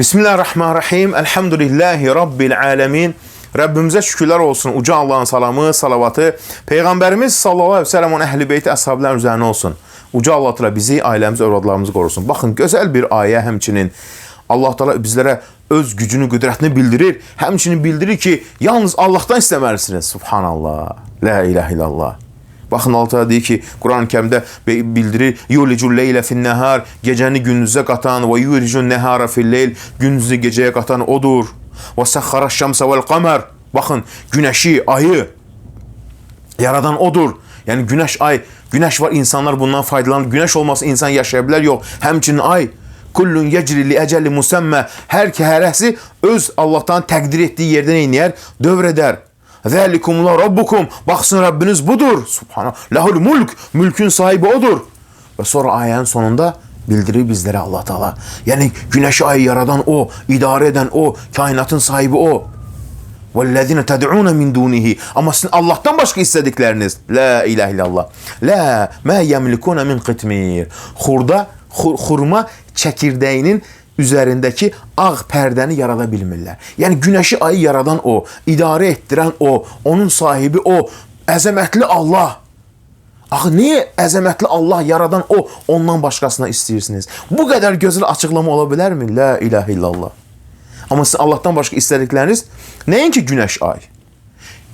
Bismillahirrahmanirrahim. Elhamdülillahi Rabbil alemin. Rəbbimizə şükürlər olsun. Uca Allahın salamı, salavatı Peyğəmbərimiz sallallahu əleyhi və səlləmin əhli beyti əshabların üzərinə olsun. Uca Allah təala bizi, ailəmizi, övladlarımızı qorusun. Baxın, gözəl bir ayə həmçinin Allah Teala bizlərə öz gücünü, qüdrətini bildirir. Həmçinin bildirir ki, yalnız Allahdan istəməlisiniz. Subhanallah. La ilahe illallah. Baxın Allah Teala deyir ki, Quran-ı Kərimdə be- bildirir: "Yulicul leylə fin-nahar", gecəni gündüzə qatan və yulicun nahara fil-leyl, gündüzü gecəyə qatan odur. Və səxxara-şamsa vel-qamar. Baxın, günəşi, ayı yaradan odur. Yəni günəş, ay, günəş var, insanlar bundan faydalanır. Günəş olmasa insan yaşaya bilər? Yox. Ay Kullun yecri li eceli musamma. Hər ki hərəsi öz Allahdan təqdir etdiyi yerdə nə edər. Zəlikum la rabbukum. Baxsın Rəbbiniz budur. Subhanallah. Lahul mulk. Mülkün sahibi odur. Və sonra ayənin sonunda bildirir bizlərə Allah Taala. Yəni günəşi ayı yaradan o, idarə edən o, kainatın sahibi o. وَالَّذِينَ تَدْعُونَ مِنْ دُونِهِ Ama sizin Allah'tan başka istedikleriniz. La ilahe illallah. La ma yemlikuna min qitmir. Xurda, xur, xurma çəkirdəyinin üzərindəki ağ pərdəni yarada bilmirlər. Yəni günəşi ayı yaradan o, idarə etdirən o, onun sahibi o, əzəmətli Allah. Axı niyə əzəmətli Allah yaradan o, ondan başqasına istəyirsiniz? Bu qədər gözəl açıqlama ola bilərmi? La ilahe illallah. Amma sizin Allahdan başqa istədikləriniz nəinki günəş ay.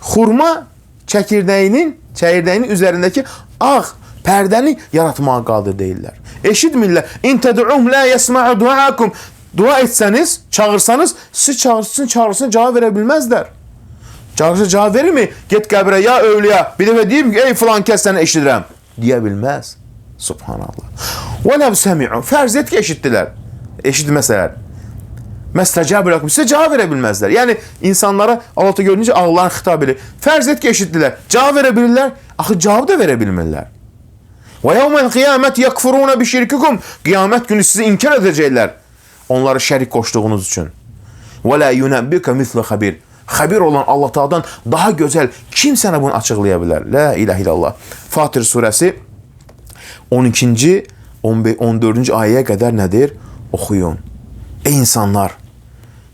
Xurma çəkirdəyinin, çəkirdəyinin üzərindəki ağ pərdəni yaratmağa qadir deyirlər. Eşitmirlər. İn təd'um la yesma'u duakum. Dua etsəniz, çağırsanız, sizi çağırsın, çağırsın, cavab verə bilməzlər. Çağırsa cavab verirmi? Get qəbrə ya övliya. Bir dəfə deyim ki, ey filan kəs səni eşidirəm. Deyə bilməz. Subhanallah. Ləv səmi'u. Fərz et ki, eşitdilər. Eşitməsələr. Məstəcəb lakum. Sizə cavab verə bilməzlər. Yəni insanlara Allah Teala görünce ağlarını xitab edir. Fərz et ki, eşitdilər. Cavab verə bilirlər. Axı cavab da verə Və yevmel qiyamət yekfuruna bi şirkikum. Qiyamət günü sizi inkar edəcəklər. Onları şərik qoşduğunuz üçün. Və la yunabbika mislu xabir. Xəbir olan Allah Taala'dan daha gözəl kim sənə bunu açıqlaya bilər? La ilahe illallah. Fatir surəsi 12-ci 14-cü ayəyə qədər nədir? Oxuyun. Ey insanlar,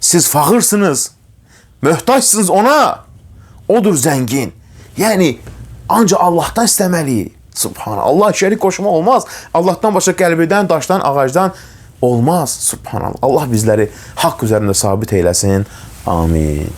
siz fağırsınız. Möhtaçsınız ona. Odur zəngin. Yəni ancaq Allahdan istəməliyik. Subhanallah. Allah şərik qoşma olmaz. Allahdan başqa qəlbdən, daşdan, ağacdan olmaz. Subhanallah. Allah bizləri haqq üzərində sabit eyləsin. Amin.